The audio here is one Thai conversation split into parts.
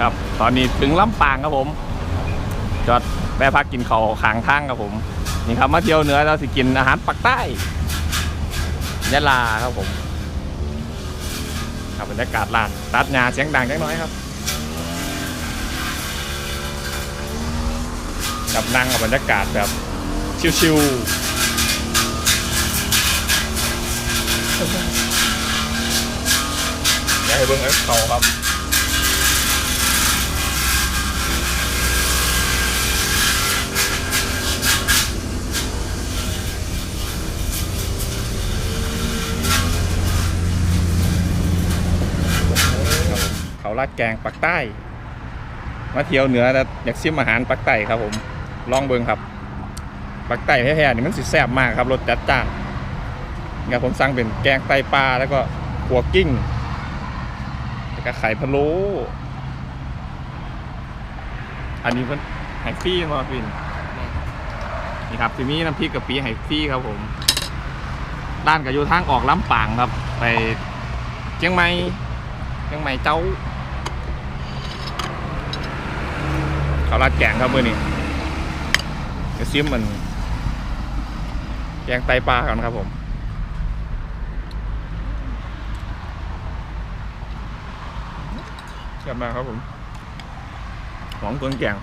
ครับ ตอนนี้ถึงลำปางครับผม จอดแวะพักกินข้าวขางทางครับผม นี่ครับมาเที่ยวเหนือเราสิกินอาหารปักใต้ยะลาครับผม ครับบรรยากาศร้านตัดหญ้าเสียงดังจังน้อยครับกับนั่งกับบรรยากาศแบบชิวๆอยากให้เบิ้งไอ้เขาครับ เขาลาดแกงปักใต้ มาเที่ยวเหนือแล้วอยากชิมอาหารปักใต้ครับผมลองเบิ่งครับปักใต้แท้ๆนี่มันสิแซ่บมากครับรสจัดจ้านงั้นผมสั่งเป็นแกงไตปลาแล้วก็ขัวกิ้งแล้วก็ไข่พะโล้อันนี้เพิ่นไห่ฟี่มาฟินนี่ครับที่มีน้ำพริกกะปิไห่ฟี่ครับผมด้านกับอยู่ทางออกลำปางครับ ไปเชียงใหม่เชียงใหม่เจ้า เขาวราดแกงครับมือนี้จะซิมมันแกงไตปลากันครับผมกลับมาครับผมหอมเครื่องแกง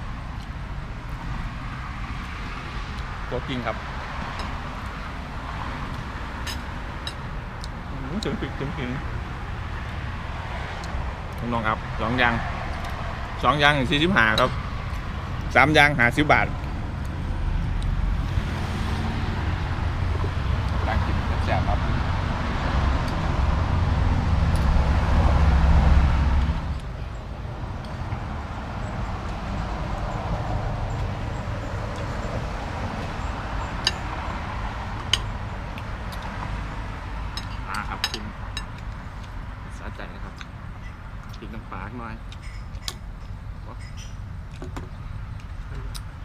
ตัวจริงครับอื้อถึงปิดถึงกินน้องครับสองยางสองยางสี่สิบห้าครับ สามยางหาสิบบาทร้านกินแซ่บครับมาครับกินสาใจนะครับกินน้ำปลาหน่อย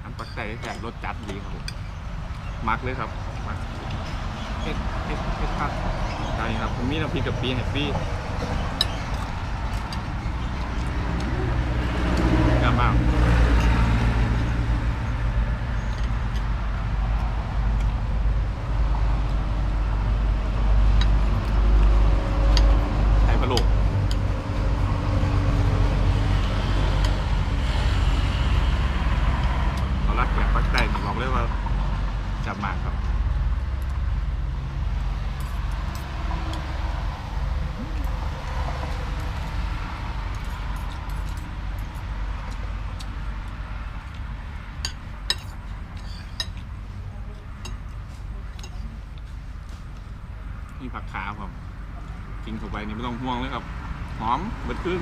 อัน ปักไก่แสบรสจัดดีครับผมมักเลยครับมักเผ็ดเผ็ดเผ็ดคัดใช่ครับผมมีน้ำพริกกะปิให้ฟรีงามมากไข่พะโล้ เขารักแบบปักใต้ผมบอกเลยว่าจับมากครับ นี่ผักขาผมกินเข้าไปนี่ไม่ต้องห่วงเลยครับ หอมเบิดขึ้น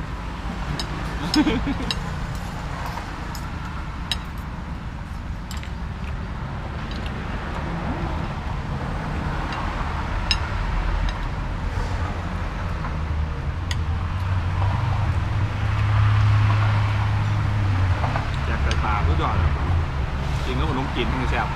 อยากใส่ปลาก็หยอดแล้วกินแล้วผมต้องกินมันจะแซ่บ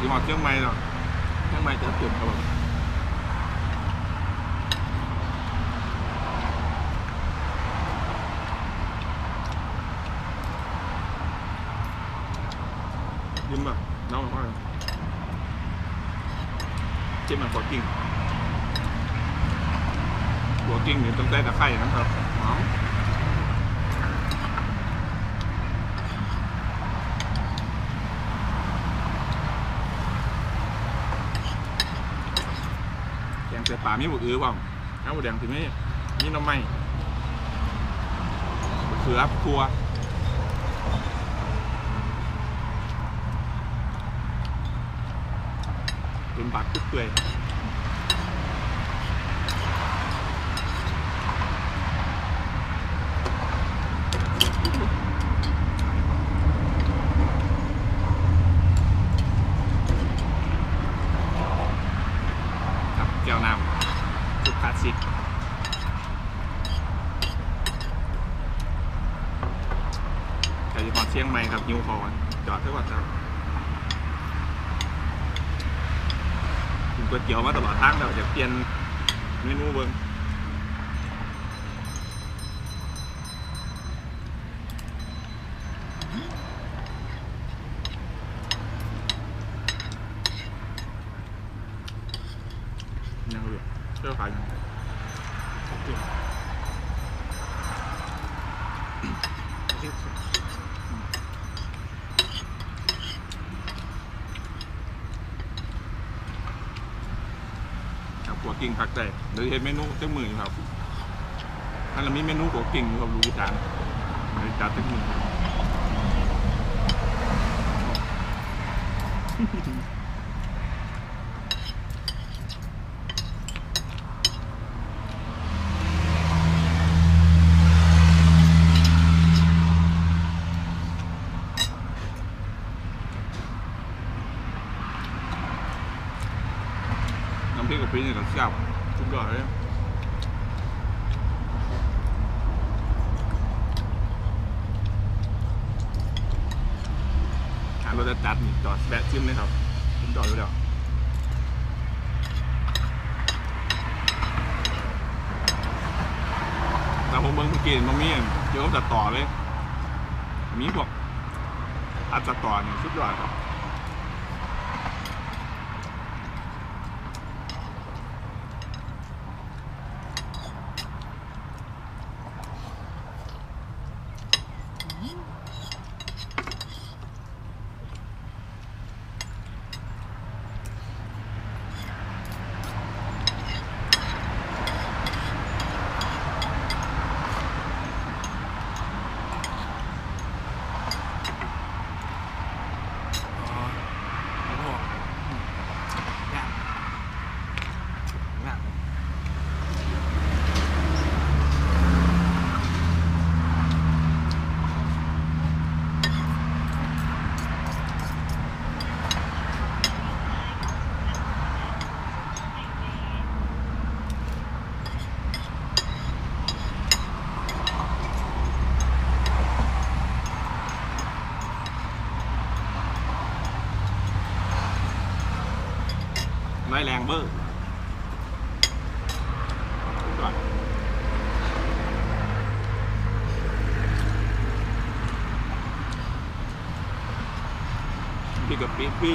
คุณบอกนะครับที่มาเชียงใหม่เนาะเชียงใหม่จะจุดครับผมยิ้มแบบน้องบอกว่า จิ้มมันหัวกิ้งหัวกิ้งเนี่ยต้องได้ตะไคร่นะครับหอมแก งเสือป่ามีบุกอื้อเปล่าน้ำบุกแดงถึงนี่มีน้ำไม้เขือทัวเป็นบักทุกเปื่อย สุดคลาสสิกแต่ที่พอเชียงใหม่ครับยูคอจอดเท่ากับจครับกินก๋วยเตี๋ยวมาตลอดทางเราวจะเปลี่ยนเมนูเบิ้ง กิ่งผักแตกเดี๋ยวเห็นเมนูเจ้ามืออยู่ครับอันละมีเมนูหัวกิ่งอยู่ครับรู้จานมาจัดเจ้ามือ พริกกะปินี่ก็แซ่บทุกอย่างเลยหารถจะจัดนี่จอดแวะจิ้มเลยครับผมจอดอยู่แล้วแต่ผมเบิ่งเมื่อกี้มันมีเดี๋ยวจะต่อเลย มีพวกอัดจะต่อนี่สุดยอดครับ อ๋อแล้วก็ย่างย่าง ไม่แรงเบอร์ก่อนพี่